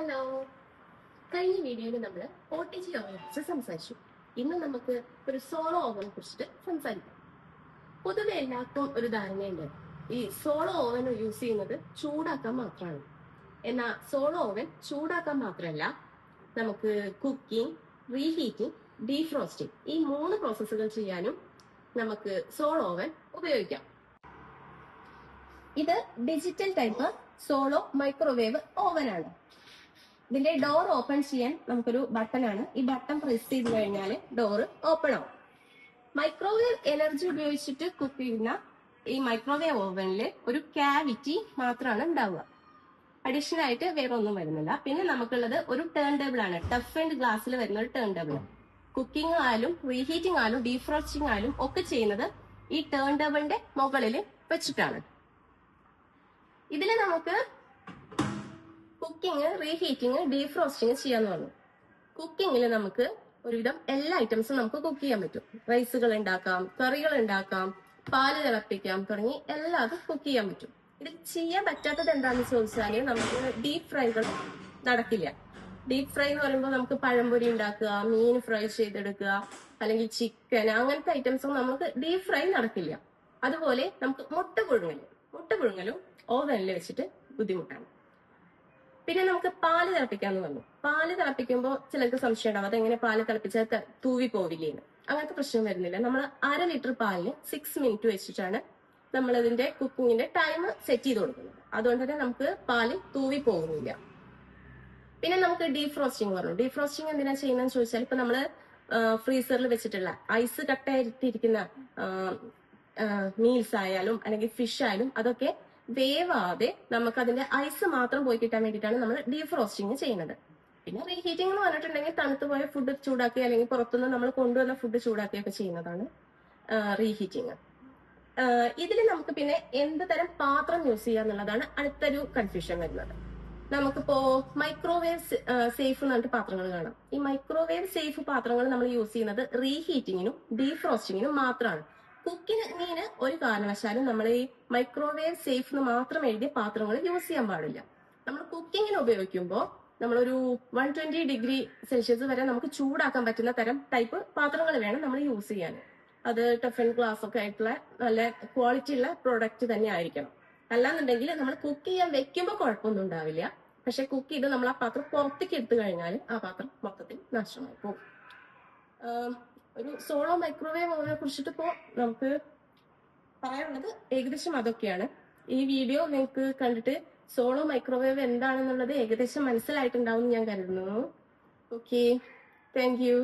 Hello. കഴിഞ്ഞ വീഡിയോയിൽ നമ്മൾ ഒ ടി ജി ഓവനെ കുറിച്ച് സംസാരിച്ചു. ഇന്ന് നമുക്ക് ഒരു സോളോ ഓവനെ കുറിച്ചിട്ട് സംസാരിക്കാം. പൊതുവെ എല്ലാവർക്കും ഒരു ധാരണയുണ്ട്. ഈ സോളോ ഓവൻ യൂസ് ചെയ്യുന്നത് ചൂടാക്കാൻ മാത്രമാണ്. എന്നാൽ സോളോ ഓവൻ ചൂടാക്കാൻ മാത്രമല്ല നമുക്ക് കുക്കിംഗ് റീഹീറ്റിംഗ് ഡീഫ്രോസ്റ്റിംഗ് ഈ മൂന്ന് പ്രോസസ്സുകൾ ചെയ്യാനും നമുക്ക് സോളോ ഓവൻ ഉപയോഗിക്കാം. ഇത് digital type solo microwave oven ആണ്. ഇതിന്റെ ഡോർ ഓപ്പൺ ചെയ്യാൻ നമുക്കൊരു ബട്ടൺ ആണ്. ഈ ബട്ടൺ പ്രസ് ചെയ്ത് കഴിഞ്ഞാൽ ഡോർ ഓപ്പൺ ആവും. മൈക്രോവേവ് എനർജി ഉപയോഗിച്ചിട്ട് കുക്ക് ചെയ്യുന്ന ഈ മൈക്രോവേവ് ഓവനിൽ ഒരു ക്യാവിറ്റി മാത്രമാണ് ഉണ്ടാവുക. അഡീഷണൽ ആയിട്ട് വേറെ ഒന്നും വരുന്നില്ല. പിന്നെ നമുക്കുള്ളത് ഒരു ടേൺ ടേബിൾ ആണ് ടഫ് ആൻഡ് ഗ്ലാസ്സിൽ വരുന്ന ഒരു ടേൺ ടേബിൾ കുക്കിംഗ് ആയാലും റീഹീറ്റിംഗ് ആയാലും ഡീഫ്രോസ്റ്റിംഗ് ആയാലും ഒക്കെ ചെയ്യുന്നത് ഈ ടേൺ ടേബിളിന്റെ മുകളിൽ വെച്ചിട്ടാണ്. ഇതിൽ നമുക്ക് കുക്കിംഗ് റീഹീറ്റിംഗ് ഡീഫ്രോസ്റ്റിംഗ് ചെയ്യാന്ന് പറഞ്ഞു കുക്കിങ്ങിൽ നമുക്ക് ഒരുവിധം എല്ലാ ഐറ്റംസും നമുക്ക് കുക്ക് ചെയ്യാൻ പറ്റും. റൈസുകൾ ഉണ്ടാക്കാം കറികൾ ഉണ്ടാക്കാം പാൽ തിളപ്പിക്കാം തുടങ്ങി എല്ലാതും കുക്ക് ചെയ്യാൻ പറ്റും. ഇത് ചെയ്യാൻ പറ്റാത്തത് എന്താണെന്ന് ചോദിച്ചാൽ നമുക്ക് ഡീപ് ഫ്രൈകൾ നടക്കില്ല. ഡീപ് ഫ്രൈ എന്ന് പറയുമ്പോൾ നമുക്ക് പഴംപൊരി ഉണ്ടാക്കുക മീൻ ഫ്രൈ ചെയ്തെടുക്കുക അല്ലെങ്കിൽ ചിക്കൻ അങ്ങനത്തെ ഐറ്റംസും നമുക്ക് ഡീപ് ഫ്രൈ നടക്കില്ല. അതുപോലെ നമുക്ക് മുട്ട പുഴുങ്ങൽ മുട്ട പുഴുങ്ങലും ഓവനിൽ വെച്ചിട്ട് ബുദ്ധിമുട്ടാണ്. പിന്നെ നമുക്ക് പാൽ തിളപ്പിക്കാന്ന് പറഞ്ഞു. പാൽ തിളപ്പിക്കുമ്പോൾ ചിലർക്ക് സംശയം ഉണ്ടാവും അതെങ്ങനെ പാൽ തിളപ്പിച്ചാൽ തൂവി പോവില്ലേന്ന്. അങ്ങനത്തെ പ്രശ്നം വരുന്നില്ല. നമ്മൾ അര ലിറ്റർ പാലിന് സിക്സ് മിനിറ്റ് വെച്ചിട്ടാണ് നമ്മൾ അതിന്റെ കുക്കിങ്ങിന്റെ ടൈം സെറ്റ് ചെയ്ത് കൊടുക്കുന്നത്. അതുകൊണ്ട് തന്നെ നമുക്ക് പാൽ തൂവി പോകുന്നില്ല പിന്നെ നമുക്ക് ഡീഫ്രോസ്റ്റിംഗ് പറഞ്ഞു. ഡീഫ്രോസ്റ്റിംഗ് എന്തിനാ ചെയ്യുന്നതെന്ന് ചോദിച്ചാൽ ഇപ്പൊ നമ്മൾ ഫ്രീസറിൽ വെച്ചിട്ടുള്ള ഐസ് കട്ടയായിട്ടിരിക്കുന്ന മീൽസ് ആയാലും അല്ലെങ്കിൽ ഫിഷ് ആയാലും അതൊക്കെ വേവാതെ നമുക്ക് അതിന്റെ ഐസ് മാത്രം പോയി കിട്ടാൻ വേണ്ടിയിട്ടാണ് നമ്മൾ ഡീഫ്രോസ്റ്റിംഗ് ചെയ്യുന്നത്. പിന്നെ റീഹീറ്റിംഗ് എന്ന് പറഞ്ഞിട്ടുണ്ടെങ്കിൽ തണുത്ത് പോയ ഫുഡ് ചൂടാക്കി അല്ലെങ്കിൽ പുറത്തുനിന്ന് നമ്മൾ കൊണ്ടുവന്ന ഫുഡ് ചൂടാക്കിയൊക്കെ ചെയ്യുന്നതാണ് റീഹീറ്റിംഗ് ഇതിൽ നമുക്ക് പിന്നെ എന്ത് തരം പാത്രം യൂസ് ചെയ്യുക എന്നുള്ളതാണ് അടുത്തൊരു കൺഫ്യൂഷൻ വരുന്നത്. നമുക്കിപ്പോ മൈക്രോവേവ് സേഫ് എന്ന് പറഞ്ഞിട്ട് പാത്രങ്ങൾ കാണാം. ഈ മൈക്രോവേവ് സേഫ് പാത്രങ്ങൾ നമ്മൾ യൂസ് ചെയ്യുന്നത് റീഹീറ്റിങ്ങിനും ഡീഫ്രോസ്റ്റിങ്ങിനും മാത്രമാണ്. കുക്കിങ്ങിന് ഒരു കാരണവശാലും നമ്മൾ ഈ മൈക്രോവേവ് സേഫ് എന്ന് മാത്രം എഴുതിയ പാത്രങ്ങൾ യൂസ് ചെയ്യാൻ പാടില്ല. നമ്മൾ കുക്കിങ്ങിന് ഉപയോഗിക്കുമ്പോൾ നമ്മളൊരു വൺ ട്വന്റി ഡിഗ്രി സെൽഷ്യസ് വരെ നമുക്ക് ചൂടാക്കാൻ പറ്റുന്ന തരം ടൈപ്പ് പാത്രങ്ങൾ വേണം നമ്മൾ യൂസ് ചെയ്യാൻ. അത് ടഫ് ഗ്ലാസ് ഒക്കെ ആയിട്ടുള്ള നല്ല ക്വാളിറ്റി ഉള്ള പ്രോഡക്റ്റ് തന്നെ ആയിരിക്കണം. അല്ലാന്നുണ്ടെങ്കിൽ നമ്മൾ കുക്ക് ചെയ്യാൻ വെക്കുമ്പോൾ കുഴപ്പമൊന്നും ഉണ്ടാവില്ല. പക്ഷെ കുക്ക് ചെയ്ത് നമ്മൾ ആ പാത്രം പുറത്തേക്ക് എടുത്തു കഴിഞ്ഞാൽ ആ പാത്രം മൊത്തത്തിൽ നാശമായി പോകും. ഒരു സോളോ മൈക്രോവേവ് ഓവനെ കുറിച്ചിട്ട് ഇപ്പോൾ നമുക്ക് പറയാനുള്ളത് ഏകദേശം അതൊക്കെയാണ്. ഈ വീഡിയോ നിങ്ങൾക്ക് കണ്ടിട്ട് സോളോ മൈക്രോവേവ് എന്താണെന്നുള്ളത് ഏകദേശം മനസ്സിലായിട്ടുണ്ടാവും ഞാൻ കരുതുന്നു. Okay thank you